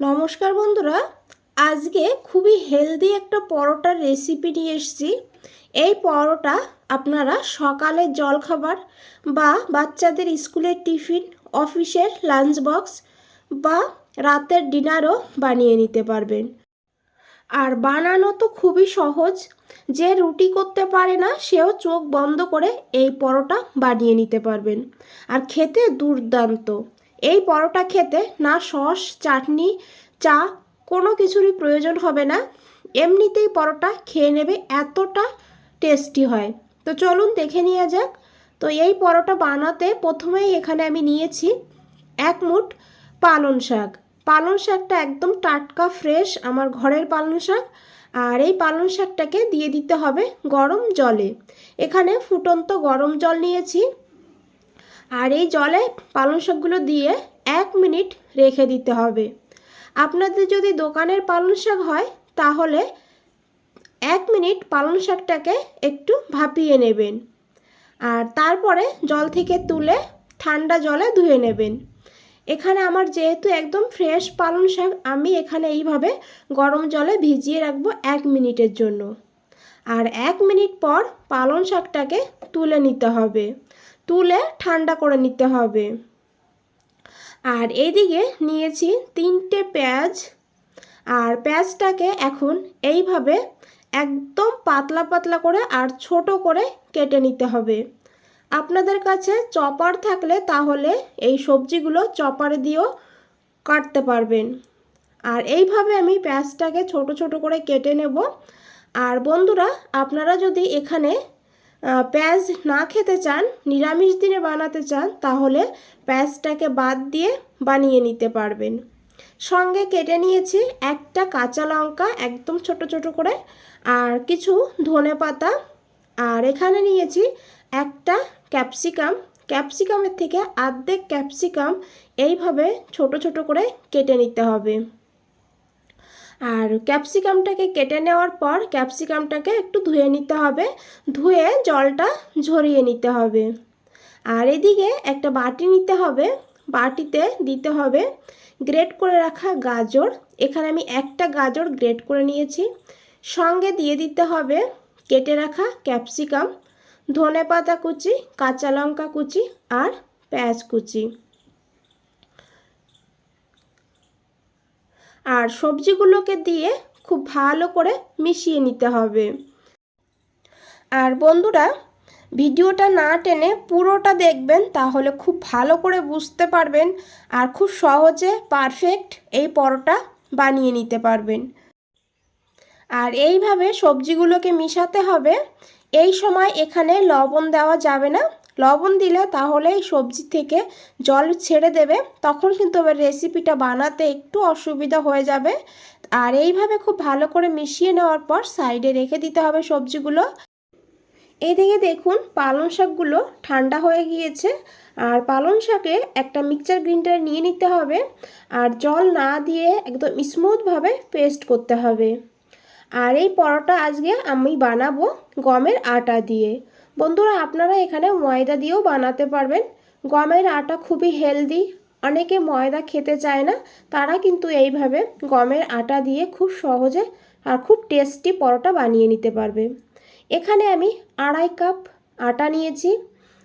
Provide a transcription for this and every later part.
নমস্কার বন্ধুরা, আজকে খুবই হেলদি একটা পরোটার রেসিপি নিয়ে এসেছি। এই পরোটা আপনারা সকালের জলখাবার বা বাচ্চাদের স্কুলের টিফিন, অফিসের লাঞ্চ বক্স বা রাতের ডিনারও বানিয়ে নিতে পারবেন। আর বানানো তো খুবই সহজ, যে রুটি করতে পারে না, সেও চোখ বন্ধ করে এই পরোটা বানিয়ে নিতে পারবেন। আর খেতে দুর্দান্ত। এই পরোটা খেতে না সস, চাটনি, চা কোনো কিছুরই প্রয়োজন হবে না। এমনিতেই পরোটা খেয়ে নেবে এতটা টেস্টি হয়। তো চলুন দেখে নেওয়া যাক। তো এই পরোটা বানাতে প্রথমেই এখানে আমি নিয়েছি এক মুঠ পালং শাক। পালং শাকটা একদম টাটকা ফ্রেশ আমার ঘরের পালং শাক। আর এই পালং শাকটাকে দিয়ে দিতে হবে গরম জলে। এখানে ফুটন্ত গরম জল নিয়েছি। আর এই জলে পালং শাকগুলো দিয়ে এক মিনিট রেখে দিতে হবে। আপনাদের যদি দোকানের পালং শাক হয়, তাহলে এক মিনিট পালং শাকটাকে একটু ভাপিয়ে নেবেন। আর তারপরে জল থেকে তুলে ঠান্ডা জলে ধুয়ে নেবেন। এখানে আমার যেহেতু একদম ফ্রেশ পালং শাক, আমি এখানে এইভাবে গরম জলে ভিজিয়ে রাখব এক মিনিটের জন্য। আর এক মিনিট পর পালং শাকটাকে তুলে নিতে হবে। তুলে ঠান্ডা করে নিতে হবে। আর এইদিকে নিয়েছি তিনটে পেঁয়াজ। আর পেঁয়াজটাকে এখন এইভাবে একদম পাতলা পাতলা করে আর ছোট করে কেটে নিতে হবে। আপনাদের কাছে চপার থাকলে তাহলে এই সবজিগুলো চপারে দিয়েও কাটতে পারবেন। আর এইভাবে আমি পেঁয়াজটাকে ছোট ছোট করে কেটে নেব। আর বন্ধুরা, আপনারা যদি এখানে পেঁয়াজ না খেতে চান, নিরামিষ দিনে বানাতে চান, তাহলে পেঁয়াজটাকে বাদ দিয়ে বানিয়ে নিতে পারবেন। সঙ্গে কেটে নিয়েছি একটা কাঁচা লঙ্কা, একদম ছোট ছোট করে, আর কিছু ধনে পাতা। আর এখানে নিয়েছি একটা ক্যাপসিকাম। ক্যাপসিকামের থেকে আর্ধেক ক্যাপসিকাম এইভাবে ছোট ছোট করে কেটে নিতে হবে। আর ক্যাপসিকামটাকে কেটে নেওয়ার পর ক্যাপসিকামটাকে একটু ধুয়ে নিতে হবে। ধুয়ে জলটা ঝরিয়ে নিতে হবে। আর এদিকে একটা বাটি নিতে হবে। বাটিতে দিতে হবে গ্রেট করে রাখা গাজর। এখানে আমি একটা গাজর গ্রেট করে নিয়েছি। সঙ্গে দিয়ে দিতে হবে কেটে রাখা ক্যাপসিকাম ধনে পাতা কুচি, কাঁচা লঙ্কা কুচি আর পেঁয়াজ কুচি। আর সবজিগুলোকে দিয়ে খুব ভালো করে মিশিয়ে নিতে হবে। আর বন্ধুরা, ভিডিওটা না টেনে পুরোটা দেখবেন, তাহলে খুব ভালো করে বুঝতে পারবেন আর খুব সহজে পারফেক্ট এই পরোটা বানিয়ে নিতে পারবেন। আর এইভাবে সবজিগুলোকে মিশাতে হবে। এই সময় এখানে লবণ দেওয়া যাবে না। লবণ দিলে তাহলে এই সবজি থেকে জল ছেড়ে দেবে। তখন কিন্তু এবার রেসিপিটা বানাতে একটু অসুবিধা হয়ে যাবে। আর এইভাবে খুব ভালো করে মিশিয়ে নেওয়ার পর সাইডে রেখে দিতে হবে সবজিগুলো। এদিকে দেখুন পালং শাকগুলো ঠান্ডা হয়ে গিয়েছে। আর পালং শাকে একটা মিক্সচার গ্রিনটার নিয়ে নিতে হবে। আর জল না দিয়ে একদম স্মুথভাবে পেস্ট করতে হবে। আর এই পরোটা আজকে আমি বানাবো গমের আটা দিয়ে। বন্ধুরা, আপনারা এখানে ময়দা দিয়েও বানাতে পারবেন। গমের আটা খুবই হেলদি অনেকে ময়দা খেতে চায় না, তারা কিন্তু এইভাবে গমের আটা দিয়ে খুব সহজে আর খুব টেস্টি পরোটা বানিয়ে নিতে পারবে। এখানে আমি আড়াই কাপ আটা নিয়েছি,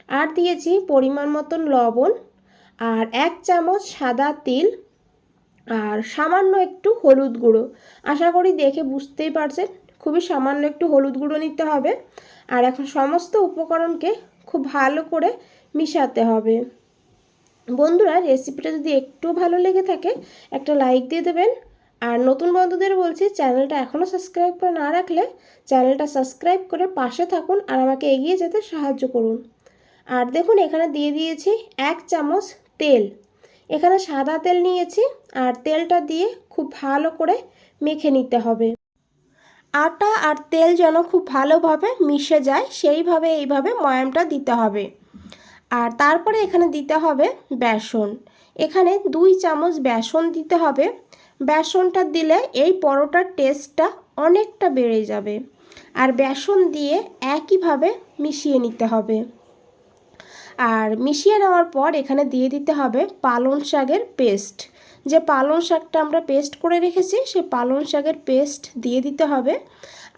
আর দিয়েছি পরিমাণ মতন লবণ, আর এক চামচ সাদা তিল, আর সামান্য একটু হলুদ গুঁড়ো। আশা করি দেখে বুঝতেই পারছেন, খুবই সামান্য একটু হলুদ গুঁড়ো নিতে হবে। আর এখন সমস্ত উপকরণকে খুব ভালো করে মিশাতে হবে। বন্ধুরা রেসিপিটা যদি একটু ভালো লেগে থাকে, একটা লাইক দিয়ে দেবেন। আর নতুন বন্ধুদের বলছি, চ্যানেলটা এখনও সাবস্ক্রাইব করে না রাখলে চ্যানেলটা সাবস্ক্রাইব করে পাশে থাকুন আর আমাকে এগিয়ে যেতে সাহায্য করুন। আর দেখুন, এখানে দিয়ে দিয়েছি এক চামচ তেল। এখানে সাদা তেল নিয়েছি আর তেলটা দিয়ে খুব ভালো করে মেখে নিতে হবে। আটা আর তেল যেন খুব ভালোভাবে মিশে যায়, সেইভাবে এইভাবে ময়ামটা দিতে হবে। আর তারপরে এখানে দিতে হবে বেসন। এখানে দুই চামচ বেসন দিতে হবে। বেসনটা দিলে এই পরোটার টেস্টটা অনেকটা বেড়ে যাবে। আর বেসন দিয়ে একইভাবে মিশিয়ে নিতে হবে। আর মিশিয়ে নেওয়ার পর এখানে দিয়ে দিতে হবে পালং শাকের পেস্ট। যে পালং শাকটা আমরা পেস্ট করে রেখেছি সেই পালং শাকের পেস্ট দিয়ে দিতে হবে।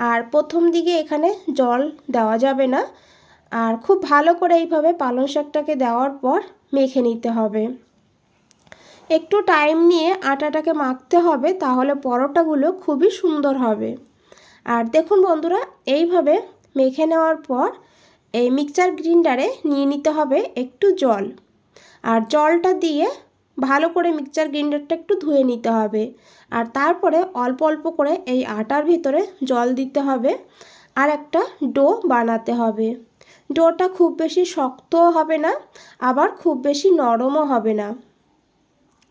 আর প্রথম দিকে এখানে জল দেওয়া যাবে না। আর খুব ভালো করে এইভাবে পালং শাকটাকে দেওয়ার পর মেখে নিতে হবে। একটু টাইম নিয়ে আটাটাকে মাখতে হবে, তাহলে পরোটাগুলো খুবই সুন্দর হবে। আর দেখুন বন্ধুরা, এইভাবে মেখে নেওয়ার পর এই মিক্সচার গ্রিন্ডারে নিয়ে নিতে হবে একটু জল। আর জলটা দিয়ে ভালো করে মিক্সচার গ্রিন্ডারটা একটু ধুয়ে নিতে হবে। আর তারপরে অল্প অল্প করে এই আটার ভিতরে জল দিতে হবে আর একটা ডো বানাতে হবে। ডোটা খুব বেশি শক্তও হবে না, আবার খুব বেশি নরমও হবে না।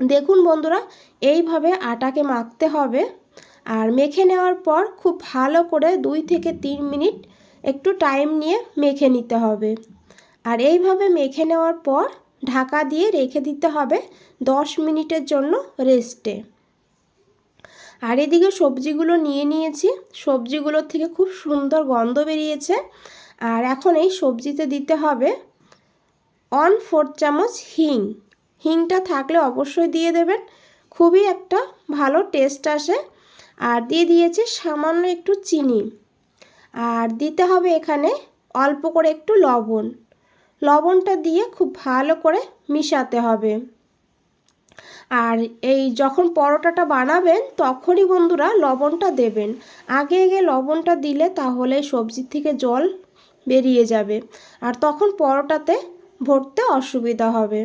দেখুন বন্ধুরা, এইভাবে আটাকে মাখতে হবে আর মেখে নেওয়ার পর খুব ভালো করে দুই থেকে তিন মিনিট একটু টাইম নিয়ে মেখে নিতে হবে। আর এইভাবে মেখে নেওয়ার পর ঢাকা দিয়ে রেখে দিতে হবে দশ মিনিটের জন্য রেস্টে। আর এদিকে সবজিগুলো নিয়ে নিয়েছি। সবজিগুলোর থেকে খুব সুন্দর গন্ধ বেরিয়েছে। আর এখন এই সবজিতে দিতে হবে অন ফোর চামচ হিং। হিংটা থাকলে অবশ্যই দিয়ে দেবেন। খুবই একটা ভালো টেস্ট আসে। আর দিয়ে দিয়েছে সামান্য একটু চিনি। আর দিতে হবে এখানে অল্প করে একটু লবণ। লবণটা দিয়ে খুব ভালো করে মিশাতে হবে। আর এই যখন পরোটাটা বানাবেন, তখনই বন্ধুরা লবণটা দেবেন। আগে আগে লবণটা দিলে তাহলে সবজির থেকে জল বেরিয়ে যাবে। আর তখন পরোটাতে ভরতে অসুবিধা হবে।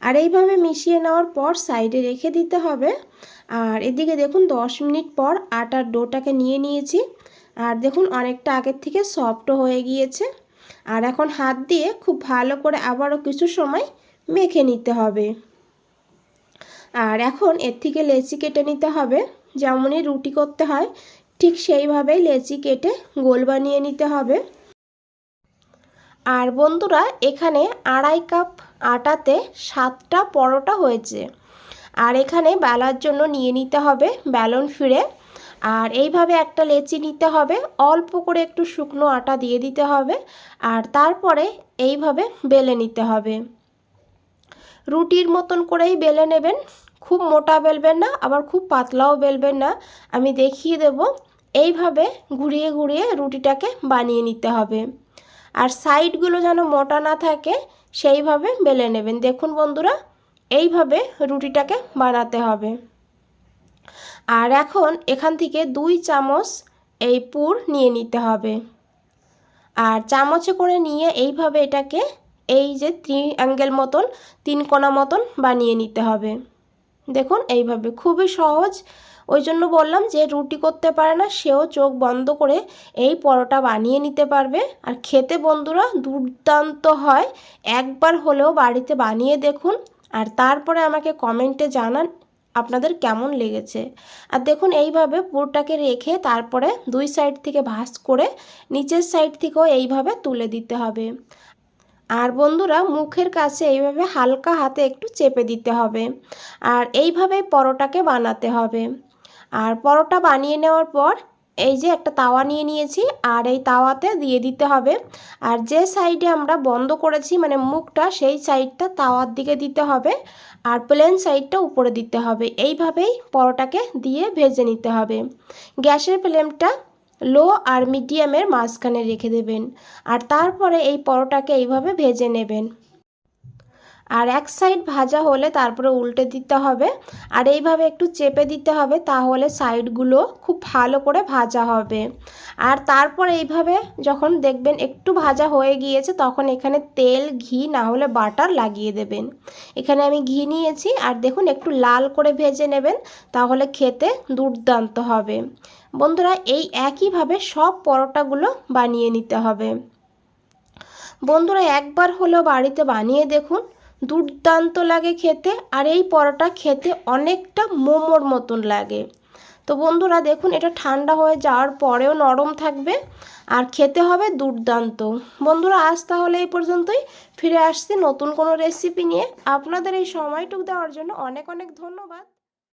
আর এইভাবে মিশিয়ে নেওয়ার পর সাইডে রেখে দিতে হবে। আর এদিকে দেখুন, দশ মিনিট পর আটার ডোটাকে নিয়ে নিয়েছি। আর দেখুন, অনেকটা আগের থেকে সফটও হয়ে গিয়েছে। আর এখন হাত দিয়ে খুব ভালো করে আবারও কিছু সময় মেখে নিতে হবে। আর এখন এর থেকে লেচি কেটে নিতে হবে। যেমনই রুটি করতে হয়, ঠিক সেইভাবেই লেচি কেটে গোল বানিয়ে নিতে হবে। আর বন্ধুরা, এখানে আড়াই কাপ আটাতে সাতটা পরোটা হয়েছে। আর এখানে বেলার জন্য নিয়ে নিতে হবে বেলন ফিরে। আর এইভাবে একটা লেচি নিতে হবে, অল্প করে একটু শুকনো আটা দিয়ে দিতে হবে আর তারপরে এইভাবে বেলে নিতে হবে। রুটির মতন করেই বেলে নেবেন, খুব মোটা বেলবেন না, আবার খুব পাতলাও বেলবেন না। আমি দেখিয়ে দেব, এইভাবে ঘুরিয়ে ঘুরিয়ে রুটিটাকে বানিয়ে নিতে হবে। আর সাইডগুলো যেন মোটা না থাকে, সেইভাবে বেলে নেবেন। দেখুন বন্ধুরা, এইভাবে রুটিটাকে বানাতে হবে। আর এখন এখান থেকে দুই চামচ এই পুর নিয়ে নিতে হবে। আর চামচে করে নিয়ে এইভাবে এটাকে এই যে ত্রি অ্যাঙ্গেল মতন, তিন কোনা মতন বানিয়ে নিতে হবে। দেখুন, এইভাবে খুবই সহজ। ওই জন্য বললাম যে রুটি করতে পারে না, সেও চোখ বন্ধ করে এই পরোটা বানিয়ে নিতে পারবে। আর খেতে বন্ধুরা দুর্দান্ত হয়। একবার হলেও বাড়িতে বানিয়ে দেখুন। আর তারপরে আমাকে কমেন্টে জানান আপনাদের কেমন লেগেছে? আর দেখুন, এইভাবে পুরটাকে রেখে তারপরে দুই সাইড থেকে ভাস করে নিচের সাইড থেকেও এইভাবে তুলে দিতে হবে। আর বন্ধুরা, মুখের কাছে এইভাবে হালকা হাতে একটু চেপে দিতে হবে। আর এইভাবে পরোটাকে বানাতে হবে। আর পরোটা বানিয়ে নেওয়ার পর এই যে একটা তাওয়া নিয়ে নিয়েছি, আর এই তাওয়াতে দিয়ে দিতে হবে। আর যে সাইডে আমরা বন্ধ করেছি মানে মুখটা, সেই সাইডটা তাওয়ার দিকে দিতে হবে, আর প্লেন সাইডটা উপরে দিতে হবে। এইভাবেই পরোটাকে দিয়ে ভেজে নিতে হবে। গ্যাসের ফ্লেমটা লো আর মিডিয়ামের মাঝখানে রেখে দেবেন। আর তারপরে এই পরোটাকে এইভাবে ভেজে নেবেন। আর এক সাইড ভাজা হলে তারপরে উল্টে দিতে হবে। আর এইভাবে একটু চেপে দিতে হবে তাহলে সাইডগুলো খুব ভালো করে ভাজা হবে। আর তারপর এইভাবে যখন দেখবেন একটু ভাজা হয়ে গিয়েছে তখন এখানে তেল, ঘি না হলে বাটার লাগিয়ে দেবেন। এখানে আমি ঘি নিয়েছি আর দেখুন একটু লাল করে ভেজে নেবেন তাহলে খেতে দুর্দান্ত হবে। বন্ধুরা, এই একইভাবে সব পরোটাগুলো বানিয়ে নিতে হবে। বন্ধুরা, একবার হলেও বাড়িতে বানিয়ে দেখুন দুর্দান্ত লাগে খেতে আর এই পরোটা খেতে অনেকটা মোমোর মতন লাগে। তো বন্ধুরা দেখুন, এটা ঠান্ডা হয়ে যাওয়ার পরেও নরম থাকবে আর খেতে হবে দুর্দান্ত। বন্ধুরা, আজ তাহলে এই পর্যন্তই। ফিরে আসছি নতুন কোনো রেসিপি নিয়ে। আপনাদের এই সময়টুক দেওয়ার জন্য অনেক অনেক ধন্যবাদ।